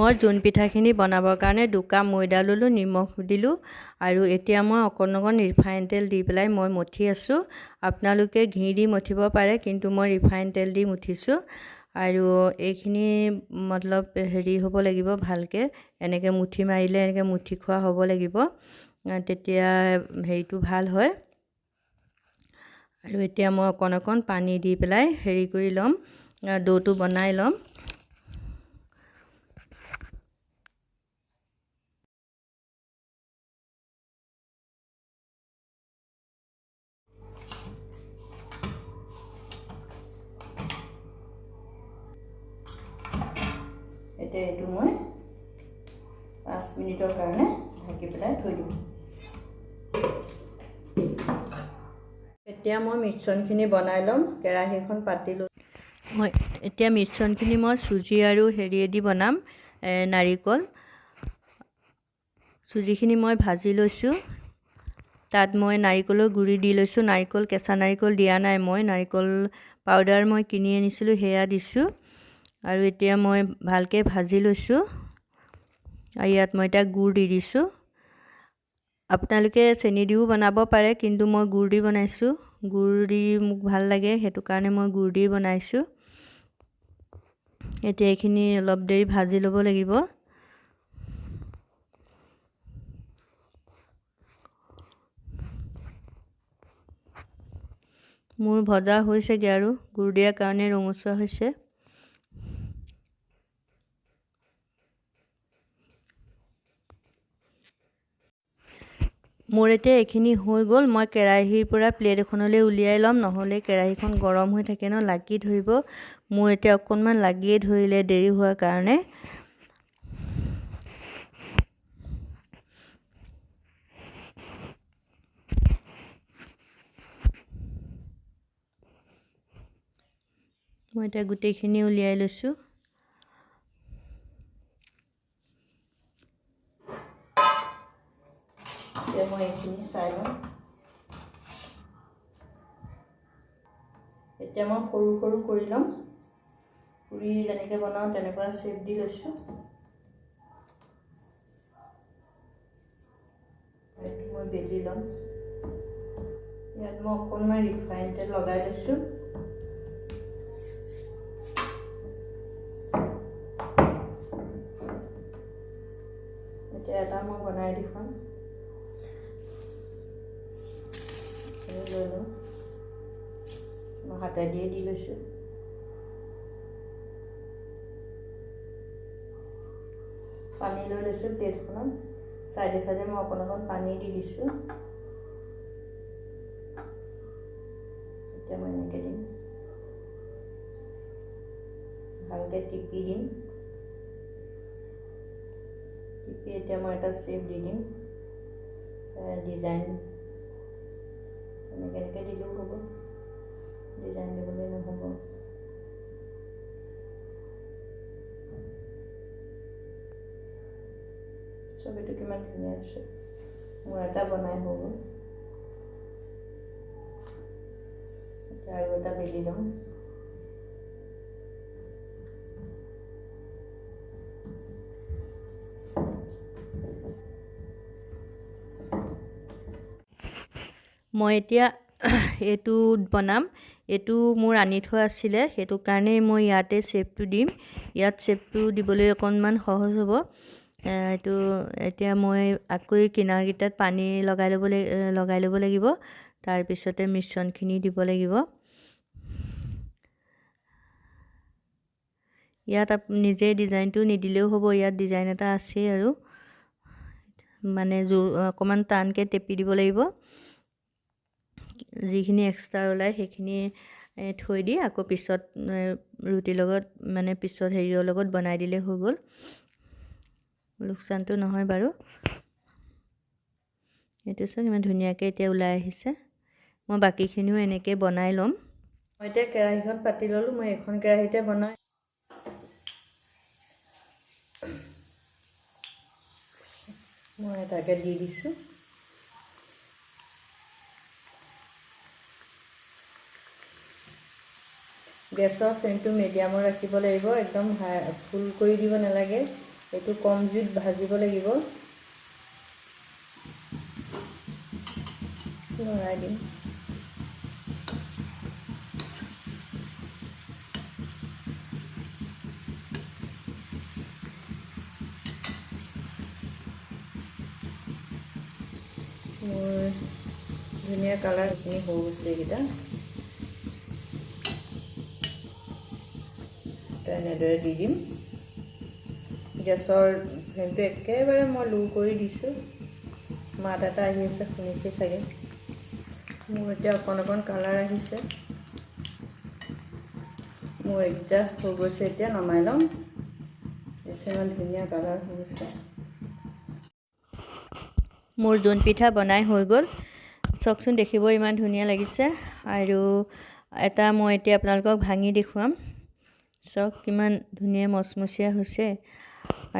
মই জোন পিঠাখিনি বনাবৰ কাৰণে দুকাপ ময়দা ল'লোঁ নিমখ দিলোঁ আৰু এতিয়া মই অকণ অকণ ৰিফাইন তেল দি পেলাই মই মঠি আছোঁ। আপোনালোকে ঘি দি মঠিব পাৰে কিন্তু মই ৰিফাইন তেল দি মঠিছোঁ আৰু এইখিনি মতলব হেৰি হ'ব লাগিব ভালকৈ এনেকৈ মুঠি মাৰিলে এনেকৈ মুঠি খোৱা হ'ব লাগিব। তেতিয়া হেৰিটো ভাল হয়। আৰু এতিয়া মই অকণ অকণ পানী দি পেলাই হেৰি কৰি ল'ম ডোটো বনাই ল'ম। এতিয়া এইটো মই পাঁচ মিনিটৰ কাৰণে ঢাকি পেলাই থৈ দিম। এতিয়া মই মিশ্ৰণখিনি বনাই ল'ম, কেৰাহীখন পাতি লৈ মই এতিয়া মিশ্ৰণখিনি মই চুজি আৰু হেৰিয়েদি বনাম নাৰিকল। চুজিখিনি মই ভাজি লৈছোঁ। তাত মই নাৰিকলৰ গুড়ি দি লৈছোঁ। নাৰিকল, কেঁচা নাৰিকল দিয়া নাই মই। নাৰিকল পাউডাৰ মই কিনি আনিছিলোঁ, সেয়া দিছোঁ। আৰু এতিয়া মই ভালকৈ ভাজি লৈছোঁ। আৰু ইয়াত মই এতিয়া গুড় দি দিছোঁ। আপোনালোকে চেনি দিও বনাব পাৰে, কিন্তু মই গুড় দি বনাইছোঁ। গুড় দি মোক ভাল লাগে সেইটো কাৰণে মই গুড় দি বনাইছোঁ। এতিয়া এইখিনি অলপ দেৰি ভাজি ল'ব লাগিব। মোৰ ভজা হৈছেগৈ আৰু গুড় দিয়াৰ কাৰণে ৰঙচুৱা হৈছে। মোৰ এতিয়া এইখিনি হৈ গ'ল মই কেৰাহীৰ পৰা প্লেট এখনলৈ উলিয়াই ল'ম নহ'লে কেৰাহীখন গৰম হৈ থাকে ন লাগি ধৰিব। মোৰ এতিয়া অকণমান লাগিয়ে ধৰিলে দেৰি হোৱাৰ কাৰণে। মই এতিয়া গোটেইখিনি উলিয়াই লৈছোঁ। মই এইখিনি চাই লওঁ এতিয়া মই সৰু সৰু কৰি ল'ম। পুৰি যেনেকৈ বনাওঁ, তেনেকুৱা শ্বেপ দি লৈছোঁ। মই বেলি ল'ম। ইয়াত মই অকণমান ৰিফাইন তেল লগাই লৈছোঁ। এতিয়া এটা মই বনাই দেখুৱাম লৈ লওঁ মই হাতেদিয়ে দি লৈছোঁ পানী লৈ লৈছোঁ প্লেটখনত চাইডে চাইডে মই অকণ অকণ পানী দি দিছোঁ। এতিয়া মই এনেকৈ দিম। ভালকৈ টিপি দিম। টিপি এতিয়া মই এটা শ্বেপ দি দিম। ডিজাইন এনেকৈ এনেকৈ দিলেও হ'ব ডিজাইন দিবলৈ নহ'ব ছবিটো কিমান ধুনীয়া আছে মোৰ এটা বনাই হৈ গ'ল এতিয়া আৰু এটা বেলি ল'ম মই এতিয়া এইটো বনাম। এইটো মোৰ আনি থোৱা আছিলে। সেইটো কাৰণেই মই ইয়াতে শ্বেপটো দিম। ইয়াত শ্বেপটো দিবলৈ অকণমান সহজ হ'ব। এইটো এতিয়া মই আকৌ কিনাৰকেইটাত পানী লগাই ল'ব লগাই ল'ব লাগিব। তাৰপিছতে মিশ্ৰণখিনি দিব লাগিব। ইয়াত নিজে ডিজাইনটো নিদিলেও হ'ব। ইয়াত ডিজাইন এটা আছেই আৰু। মানে জোৰ অকণমান টানকৈ টেপি দিব লাগিব। যিখিনি এক্সট্ৰা ওলায় সেইখিনি থৈ দি আকৌ পিছত ৰুটিৰ লগত মানে পিছত হেৰিৰ লগত বনাই দিলে হৈ গ'ল। লোকচানটো নহয় বাৰু। এইটো চাওক ইমান ধুনীয়াকৈ এতিয়া ওলাই আহিছে। মই বাকীখিনিও এনেকৈ বনাই ল'ম। মই এতিয়া কেৰাহীখন পাতি ল'লোঁ মই এখন কেৰাহীতে বনাই মই এটাকে দি দিছোঁ। গেছৰ ফ্লেমটো মিডিয়ামত ৰাখিব লাগিব, একদম ফুল কৰি দিব নালাগে। এইটো কম জুইত ভাজিব লাগিব। লৰাই দিম। মোৰ ধুনীয়া কালাৰ এইখিনি হৈ গৈছে এইকেইটা। এনেদৰে দি দিম। গেছৰ ফ্লেমটো একেবাৰে মই লো কৰি দিছোঁ। মাত এটা আহি আছে শুনিছে চাগে? মোৰ এতিয়া অকণ অকণ কালাৰ আহিছে। মোৰ এইকেইটা হৈ গৈছে এতিয়া নমাই ল'ম ইমান ধুনীয়া কালাৰ হৈ গৈছে। মোৰ জোন পিঠা বনাই হৈ গ'ল। চাওকচোন দেখিব ইমান ধুনীয়া লাগিছে। আৰু এটা মই এতিয়া আপোনালোকক ভাঙি দেখুৱাম। চাওক কিমান ধুনীয়া মচমচীয়া হৈছে।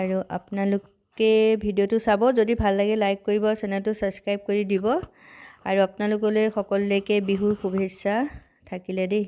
আৰু আপোনালোকে ভিডিঅ'টো চাব যদি ভাল লাগে লাইক কৰিব চেনেলটো ছাবস্ক্ৰাইব কৰি দিব। আৰু আপোনালোকলৈ সকলোলৈকে বিহুৰ শুভেচ্ছা থাকিলে দেই।